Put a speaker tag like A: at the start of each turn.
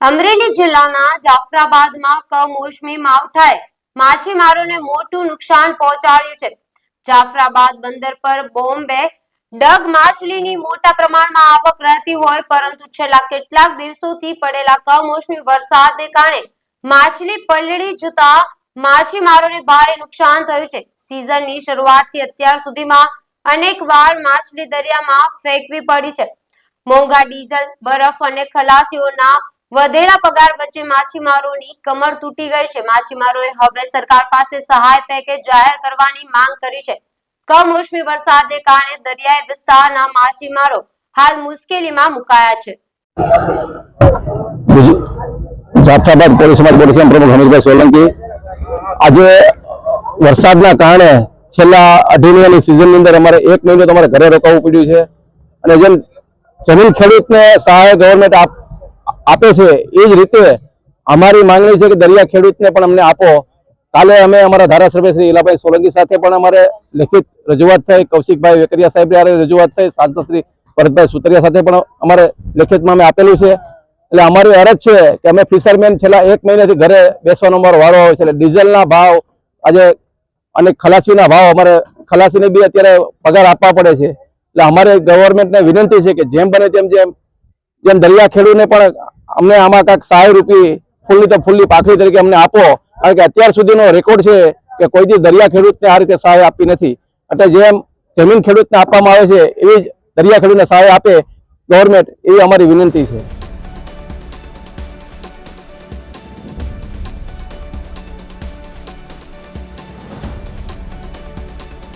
A: અમરેલી જિલ્લાના જાફરાબાદમાં કમોસમી માવઠાએ માછીમારોને મોટું નુકસાન પહોંચાડ્યું છે. જાફરાબાદ બંદર પર બોમ્બે ડગ માછલીની મોટા પ્રમાણમાં આવક રહેતી હોય, પરંતુ છેલ્લા કેટલાક દિવસોથી પડેલા કમોસમી વરસાદને કારણે માછલી પલળી જતા માછીમારોને ભારે નુકસાન થયું છે. સિઝનની શરૂઆતથી અત્યાર સુધીમાં અનેક વાર માછલી દરિયામાં ફેંકવી પડી છે. મોંઘા ડીઝલ, બરફ અને ખલાસીઓના વધેલા પગાર વચ્ચે માછીમારોની કમર તૂટી ગઈ છે. માછીમારોએ હવે સરકાર પાસે સહાય પેકેજ જાહેર કરવાની માંગ કરી છે. કમોસમી વરસાદને કારણે દરિયાઈ વિસ્તારના માછીમારો હાલ મુશ્કેલીમાં મુકાયા છે.
B: જાફરાબાદ કોળી સમાજ બોર્ડ પ્રમુખ હમીરભાઈ સોલંકી. આજે વરસાદના કારણે છેલ્લા અઢી મહિનાની સિઝનની અંદર અમારે એક મહિનો તમારે ઘરે રોકાવું પડ્યું છે. અને જેમ જમીન ખેડૂતને સહાય ગવર્મેન્ટ આપ આપે છે, એ જ રીતે અમારી માંગણી છે કે દરિયા ખેડૂતને પણ અમને આપો. કાલે અમે અમારા ધારાસભ્ય શ્રી ઈલાભાઈ સોલંકી સાથે પણ અમારે લેખિત રજૂઆત થઈ, કૌશિકભાઈ વેકરિયા સાહેબ રજૂઆત થઈ, સાંસદ શ્રી ભરતભાઈ સુતરિયા સાથે પણ અમારે લેખિતમાં અમે આપેલું છે. એટલે અમારી અરજ છે કે અમે ફિશરમેન છેલ્લા એક મહિનાથી ઘરે બેસવાનો અમારો વારો આવે છે. એટલે ડીઝલના ભાવ આજે અને ખલાસીના ભાવ અમારે ખલાસીને બી અત્યારે પગાર આપવા પડે છે. એટલે અમારે ગવર્મેન્ટને વિનંતી છે કે જેમ બને તેમ જેમ જેમ દરિયા ખેડૂને પણ અમને આમાં કાંઈક સહાય રૂપી ફૂલની તો ફૂલની પાખડી તરીકે અમને આપો. કારણ કે અત્યાર સુધીનો રેકોર્ડ છે કે કોઈ દી દરિયા ખેડૂતને આ રીતે સહાય આપી નથી. એટલે જેમ જમીન ખેડૂતને આપવામાં આવે છે, એવી જ દરિયા ખેડૂતને સહાય આપે ગવર્મેન્ટ એવી અમારી વિનંતી છે.